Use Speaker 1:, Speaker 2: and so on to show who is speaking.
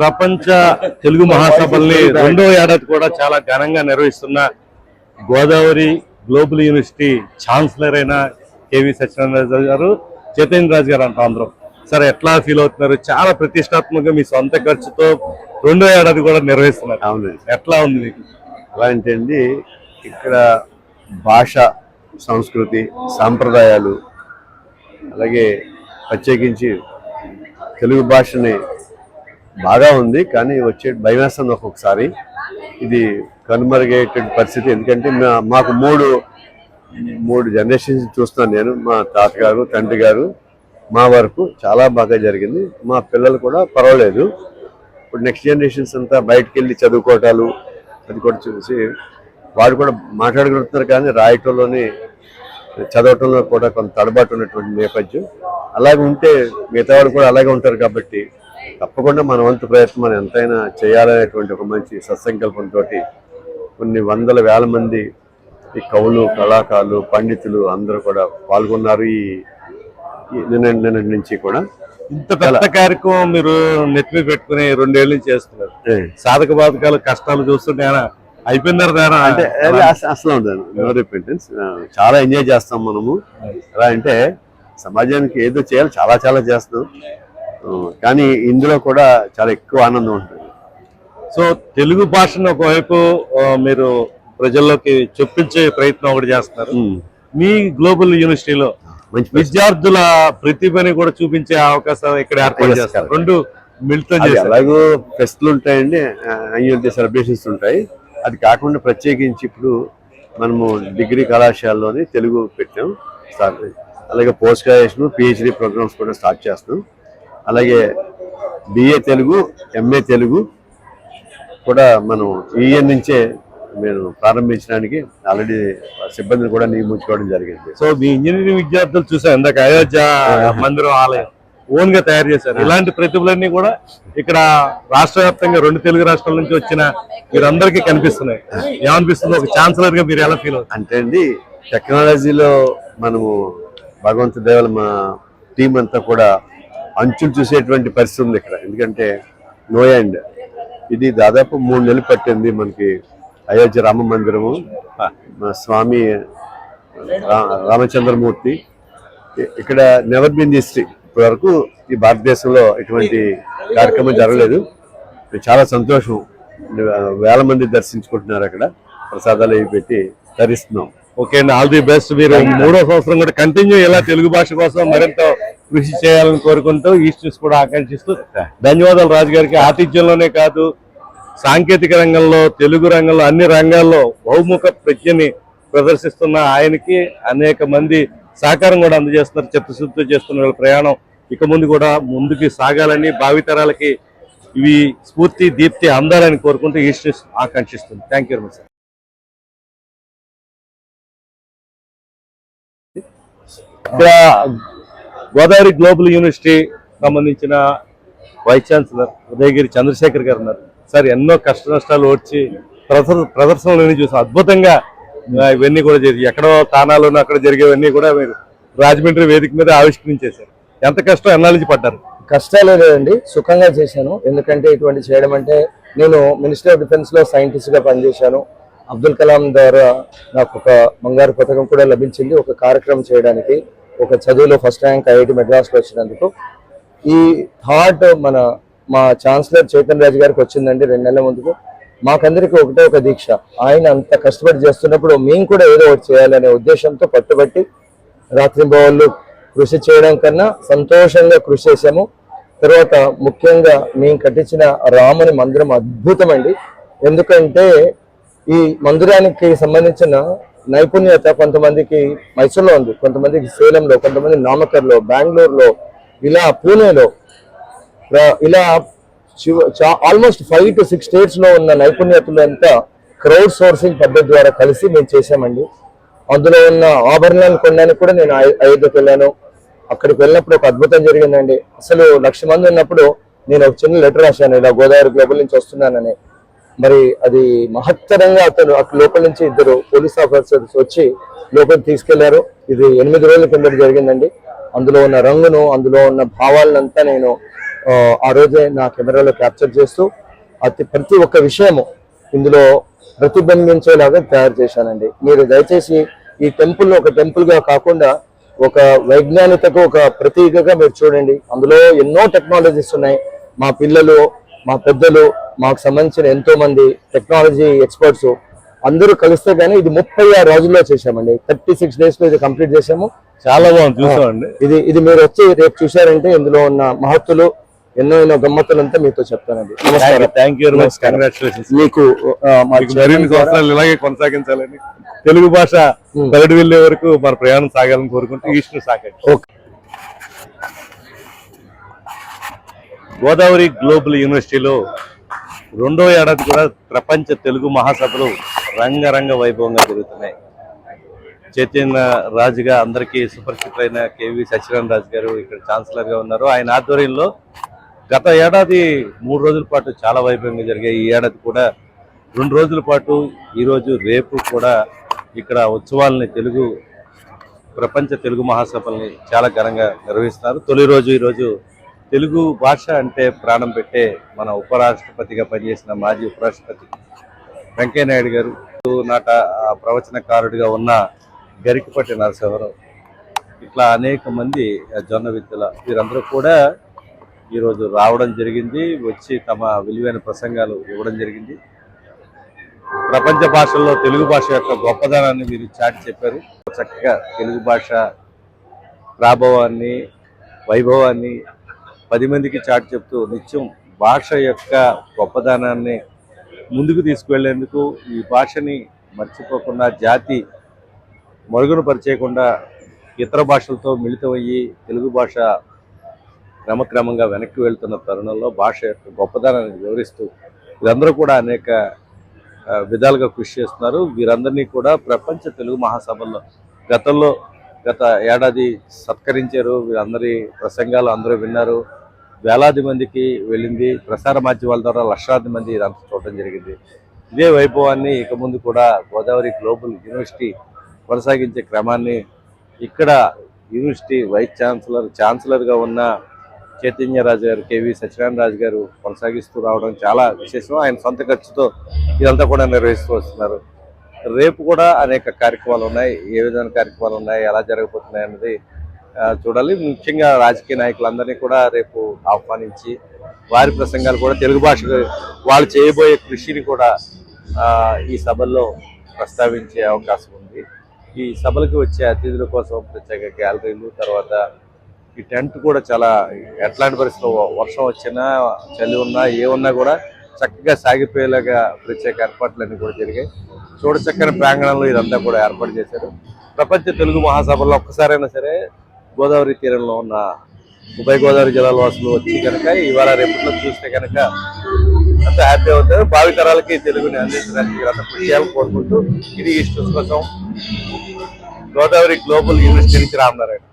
Speaker 1: ప్రపంచ తెలుగు మహాసభల్ని రెండో ఏడాది కూడా చాలా ఘనంగా నిర్వహిస్తున్న గోదావరి గ్లోబల్ యూనివర్సిటీ ఛాన్సలర్ అయిన కేవి సత్యనారాయణ గారు చైతన్య రాజు గారు అంట అందరం. సరే ఎట్లా ఫీల్ అవుతున్నారు? చాలా ప్రతిష్టాత్మకంగా మీ సొంత ఖర్చుతో రెండో ఏడాది కూడా నిర్వహిస్తున్నారు. ఎట్లా ఉంది మీకు?
Speaker 2: అలాంటి అండి ఇక్కడ భాష సంస్కృతి సాంప్రదాయాలు అలాగే ప్రత్యేకించి తెలుగు భాషని బాగా ఉంది కానీ వచ్చే భయమేస్తుంది ఒక్కొక్కసారి. ఇది కనుమరుగయ్యేటువంటి పరిస్థితి. ఎందుకంటే మా- మాకు మూడు మూడు జనరేషన్స్ చూస్తున్నాను నేను మా తాతగారు తండ్రి గారు మా వరకు చాలా బాగా జరిగింది. మా పిల్లలు కూడా పర్వాలేదు. ఇప్పుడు నెక్స్ట్ జనరేషన్స్ అంతా బయటకు వెళ్ళి చదువుకోవటాలు అది కూడా చూసి వాడు కూడా మాట్లాడగలుగుతున్నారు కానీ రాయటంలోని చదవటంలో కూడా కొంత తడబాటు ఉన్నటువంటి నేపథ్యం. అలాగే ఉంటే మిగతా కూడా అలాగే ఉంటారు కాబట్టి తప్పకుండా మన వంతు ప్రయత్నం ఎంతైనా చేయాలనేటువంటి ఒక మంచి సత్సంకల్పంతో కొన్ని వందల వేల మంది ఈ కవులు కళాకారులు పండితులు అందరూ కూడా పాల్గొన్నారు ఈ నిన్న నిన్నటి నుంచి కూడా.
Speaker 1: ఇంత పెద్ద కార్యక్రమం మీరు నెత్తిమీ పెట్టుకుని రెండేళ్ళ నుంచి చేస్తున్నారు. సాధక బాధకాలు కష్టాలు చూస్తుంటే దానా
Speaker 2: అంటే అసలు ఉండదు. నో రిపెంటెన్స్ చాలా ఎంజాయ్ చేస్తాం మనము. ఎలా అంటే సమాజానికి ఏదో చేయాలి చాలా చాలా చేస్తాం కానీ ఇందులో కూడా చాలా ఎక్కువ ఆనందం ఉంటుంది.
Speaker 1: సో తెలుగు భాషను ఒకవైపు మీరు ప్రజల్లోకి చొప్పించే ప్రయత్నం ఒకటి చేస్తున్నారు. మీ గ్లోబల్ యూనివర్సిటీలో
Speaker 2: మంచి
Speaker 1: విద్యార్థుల ప్రతిభని కూడా చూపించే అవకాశం ఇక్కడ ఏర్పాటు చేస్తారు. రెండు మిళితం
Speaker 2: ఎలాగో ఫెస్ట్లు ఉంటాయండి యాన్యువల్ డే సెలబ్రేషన్స్ ఉంటాయి. అది కాకుండా ప్రత్యేకించి ఇప్పుడు మనము డిగ్రీ కళాశాలలోని తెలుగు పెట్టాం. అలాగే పోస్ట్ గ్రాడ్యుయేషన్ పిహెచ్డి ప్రోగ్రామ్స్ కూడా స్టార్ట్ చేస్తాం అలాగే బిఏ తెలుగు ఎంఏ తెలుగు కూడా మనం ఈ ఇయర్ నుంచే మేము ప్రారంభించడానికి ఆల్రెడీ సిబ్బందిని కూడా నియమించుకోవడం జరిగింది.
Speaker 1: సో మీ ఇంజనీరింగ్ విద్యార్థులు చూసాం ఇందాక అయోధ్య మందిరం ఆలయం ఓన్గా తయారు చేశారు. ఇలాంటి ప్రతిభలన్నీ కూడా ఇక్కడ రాష్ట్ర వ్యాప్తంగా రెండు తెలుగు రాష్ట్రాల నుంచి వచ్చిన మీరందరికీ కనిపిస్తున్నాయి. ఏమనిపిస్తుంది? ఒక ఛాన్సలర్గా మీరు ఎలా ఫీల్ అవుతారు?
Speaker 2: అంటే అండి టెక్నాలజీలో మనము భగవంతు దేవల మా టీం అంతా కూడా అంచులు చూసేటువంటి పరిస్థితి ఉంది ఇక్కడ. ఎందుకంటే నో ఎండ్ ఇది దాదాపు మూడు నెలలు పట్టింది మనకి అయోధ్య రామ మందిరము మా స్వామి రా- రామచంద్రమూర్తి. ఇక్కడ నెవర్ బిన్ హిస్టరీ ఇప్పటి వరకు ఈ భారతదేశంలో ఇటువంటి కార్యక్రమం జరగలేదు. చాలా సంతోషం. వేల మంది దర్శించుకుంటున్నారు అక్కడ. ప్రసాదాలు అవి పెట్టి ధరిస్తున్నాం
Speaker 1: ఓకే అండి ఆల్ ది బెస్ట్ మీరు మూడో సంవత్సరం కూడా కంటిన్యూ ఇలా తెలుగు భాష కోసం మరింత కృషి చేయాలని కోరుకుంటూ ఈస్ట్ న్యూస్ కూడా ఆకాంక్షిస్తూ ధన్యవాదాలు రాజు గారికి. ఆతిథ్యంలోనే కాదు సాంకేతిక రంగంలో తెలుగు రంగంలో అన్ని రంగాల్లో బహుముఖ ప్రజ్ఞని ప్రదర్శిస్తున్న ఆయనకి అనేక మంది సహకారం కూడా అందజేస్తున్నారు. చిత్తశుద్ధితో చేస్తున్న వాళ్ళ ప్రయాణం ఇక ముందు కూడా ముందుకి సాగాలని భావితరాలకి ఇవి స్ఫూర్తి దీప్తి అందాలని కోరుకుంటూ east news ఆకాంక్షిస్తుంది. Thank you very much sir ఇక్కడ గోదావరి గ్లోబల్ యూనివర్సిటీ సంబంధించిన వైస్ ఛాన్సలర్ ఉదయగిరి చంద్రశేఖర్ గారు ఉన్నారు. సార్ ఎన్నో కష్ట నష్టాలు వచ్చి ప్రదర్శన ప్రదర్శనలు చూసాం. అద్భుతంగా ఇవన్నీ కూడా జరిగి ఎక్కడో స్థానాల్లోనూ అక్కడ జరిగేవన్నీ కూడా మీరు రాజమండ్రి వేదిక మీద ఆవిష్కరించేశారు. ఎంత కష్టం ఎన్నాళ్ళ నుంచి పడ్డారు?
Speaker 3: కష్టాలే లేదండి. సుఖంగా చేశాను. ఎందుకంటే ఇటువంటి చేయడం అంటే నేను మినిస్టర్ ఆఫ్ డిఫెన్స్లో సైంటిస్ట్గా పనిచేశాను. అబ్దుల్ కలాం ద్వారా నాకు ఒక బంగారు పథకం కూడా లభించింది. ఒక కార్యక్రమం చేయడానికి. ఒక చదువులో ఫస్ట్ ర్యాంక్ ఐఐటి మెడ్రాస్లో వచ్చినందుకు ఈ థాట్ మన మా ఛాన్సలర్ చైతన్య రాజు గారికి వచ్చిందండి రెండు నెలల ముందుకు. మాకందరికీ ఒకటే ఒక దీక్ష. ఆయన అంత కష్టపడి చేస్తున్నప్పుడు మేము కూడా ఏదో ఒకటి చేయాలనే ఉద్దేశంతో పట్టుబట్టి రాత్రింబవళ్ళు కృషి చేయడం కన్నా సంతోషంగా కృషి చేశాము. తర్వాత ముఖ్యంగా మేము కట్టించిన రాముని మందిరం అద్భుతమండి. ఎందుకంటే ఈ మందిరానికి సంబంధించిన నైపుణ్యత కొంతమందికి మైసూర్లో ఉంది కొంతమందికి సేలంలో కొంతమంది నామకర్లో బెంగళూరులో ఇలా పూణేలో ఇలా ఆల్మోస్ట్ ఫైవ్ టు సిక్స్ స్టేట్స్లో ఉన్న ఉన్న నైపుణ్యతలంతా క్రౌడ్ సోర్సింగ్ పద్ధతి ద్వారా కలిసి మేము చేశామండి. అందులో ఉన్న ఆభరణాలు కొనడానికి కూడా నేను అయోధ్యకి వెళ్ళాను. అక్కడికి వెళ్ళినప్పుడు ఒక అద్భుతం జరిగిందండి. అసలు లక్ష మంది ఉన్నప్పుడు నేను ఒక చిన్న లెటర్ రాశాను ఇలా గోదావరి గ్లోబల్ నుంచి వస్తున్నానని. మరి అది మహత్తరంగా అతను అక్కడ లోపల నుంచి ఇద్దరు పోలీస్ ఆఫీసర్స్ వచ్చి లోపలికి తీసుకెళ్ళారు. ఇది ఎనిమిది రోజుల కింద జరిగిందండి. అందులో ఉన్న రంగును అందులో ఉన్న భావాలనంతా నేను ఆ, రోజే నా కెమెరాలో క్యాప్చర్ చేస్తూ అతి ప్రతి ఒక్క విషయము ఇందులో ప్రతిబింబించేలాగా తయారు చేశానండి. మీరు దయచేసి ఈ టెంపుల్ ఒక టెంపుల్గా కాకుండా ఒక వైజ్ఞానికకు ఒక ప్రతీకగా మీరు చూడండి. అందులో ఎన్నో టెక్నాలజీస్ ఉన్నాయి. మా పిల్లలు మా పెద్దలు మాకు సంబంధించిన ఎంతో మంది టెక్నాలజీ ఎక్స్పర్ట్స్ అందరూ కలిస్తే గానీ ఇది ముప్పై ఆరు రోజుల్లో చేశామండి. థర్టీ సిక్స్ డేస్లో ఇది కంప్లీట్ చేశాము.
Speaker 1: చాలా బాగుంది చూసామండి.
Speaker 3: ఇది ఇది మీరు వచ్చి రేపు చూశారంటే ఇందులో ఉన్న మహత్తులు ఎన్నో ఎన్నో గమ్మత్తులంతా మీతో చెప్తానండి. మీకు
Speaker 1: ఇలాగే కొనసాగించాలని తెలుగు భాష బయట వెళ్ళే వరకు మన ప్రయాణం సాగాలని కోరుకుంటూ ఈస్ట్ సాగండి.
Speaker 3: ఓకే.
Speaker 1: గోదావరి గ్లోబల్ యూనివర్సిటీలో రెండో ఏడాది కూడా ప్రపంచ తెలుగు మహాసభలు రంగరంగ వైభవంగా జరుగుతున్నాయి. చైతన్య రాజుగా అందరికీ సుపరిచితులైన కేవి సత్యనారాయణ రాజు గారు ఇక్కడ ఛాన్సలర్గా ఉన్నారు. ఆయన ఆధ్వర్యంలో గత ఏడాది మూడు రోజుల పాటు చాలా వైభవంగా జరిగాయి. ఈ ఏడాది కూడా రెండు రోజుల పాటు ఈరోజు రేపు కూడా ఇక్కడ ఉత్సవాలని తెలుగు ప్రపంచ తెలుగు మహాసభల్ని చాలా ఘనంగా నిర్వహిస్తున్నారు. తొలి రోజు ఈరోజు తెలుగు భాష అంటే ప్రాణం పెట్టే మన ఉపరాష్ట్రపతిగా పనిచేసిన మాజీ ఉపరాష్ట్రపతి వెంకయ్య నాయుడు గారు. నాట ప్రవచనకారుడిగా ఉన్న గరికపట్టి నరసింహరావు. ఇట్లా అనేక మంది జొన్న విద్యల వీరందరూ కూడా ఈరోజు రావడం జరిగింది. వచ్చి తమ విలువైన ప్రసంగాలు ఇవ్వడం జరిగింది. ప్రపంచ భాషల్లో తెలుగు భాష యొక్క గొప్పదనాన్ని మీరు చాటి చెప్పారు. చక్కగా తెలుగు భాష ప్రాభవాన్ని వైభవాన్ని పది మందికి చాటు చెప్తూ నిత్యం భాష యొక్క గొప్పదనాన్ని ముందుకు తీసుకువెళ్ళేందుకు ఈ భాషని మర్చిపోకుండా జాతి మరుగున పరిచేయకుండా ఇతర భాషలతో మిళితమయ్యి తెలుగు భాష క్రమక్రమంగా వెనక్కి వెళ్తున్న తరుణంలో భాష యొక్క గొప్పదనాన్ని వివరిస్తూ వీరందరూ కూడా అనేక విధాలుగా కృషి చేస్తున్నారు. వీరందరినీ కూడా ప్రపంచ తెలుగు మహాసభల్లో గతంలో గత ఏడాది సత్కరించారు. వీరందరి ప్రసంగాలు అందరూ విన్నారు. వేలాది మందికి వెళ్ళింది. ప్రసార మాధ్యమాల ద్వారా లక్షలాది మంది ఇదంతా చూడటం జరిగింది. ఇదే వైభవాన్ని ఇక ముందు కూడా గోదావరి గ్లోబల్ యూనివర్సిటీ కొనసాగించే క్రమాన్ని ఇక్కడ యూనివర్సిటీ వైస్ ఛాన్సలర్ ఛాన్సలర్గా ఉన్న చైతన్యరాజు గారు కేవీ సత్యనారాయణ రాజు గారు కొనసాగిస్తూ రావడం చాలా విశేషం. ఆయన సొంత ఖర్చుతో ఇదంతా కూడా నిర్వహిస్తూ వస్తున్నారు. రేపు కూడా అనేక కార్యక్రమాలు ఉన్నాయి. ఏ విధమైన కార్యక్రమాలు ఉన్నాయి? ఎలా జరగబోతున్నాయి అన్నది చూడాలి. ముఖ్యంగా రాజకీయ నాయకులందరినీ కూడా రేపు ఆహ్వానించి వారి ప్రసంగాలు కూడా తెలుగు భాషకు వాళ్ళు చేయబోయే కృషిని కూడా ఈ సభల్లో ప్రస్తావించే అవకాశం ఉంది. ఈ సభలకు వచ్చే అతిథుల కోసం ప్రత్యేక గ్యాలరీలు తర్వాత ఈ టెంట్ కూడా చాలా ఎట్లాంటి పరిస్థితుల్లో వర్షం వచ్చినా చలి ఉన్నా ఏ ఉన్నా కూడా చక్కగా సాగిపోయేలాగా ప్రత్యేక ఏర్పాట్లన్నీ కూడా జరిగాయి. చూడచక్కని ప్రాంగణంలో ఇదంతా కూడా ఏర్పాటు చేశారు. ప్రపంచ తెలుగు మహాసభలో ఒక్కసారైనా సరే గోదావరి తీరంలో ఉన్న ఉభయ గోదావరి జిల్లాల వాసులు వచ్చి కనుక ఇవాళ రేపట్లో చూస్తే కనుక అంత హ్యాపీ అవుతారు. భావి తరాలకి తెలుగుని అందించడానికి వీరంతా కృషి చేయాలని కోరుకుంటూ ఇది ఈస్ట్ కోసం గోదావరి గ్లోబల్ యూనివర్సిటీ నుంచి రామనారాయణ.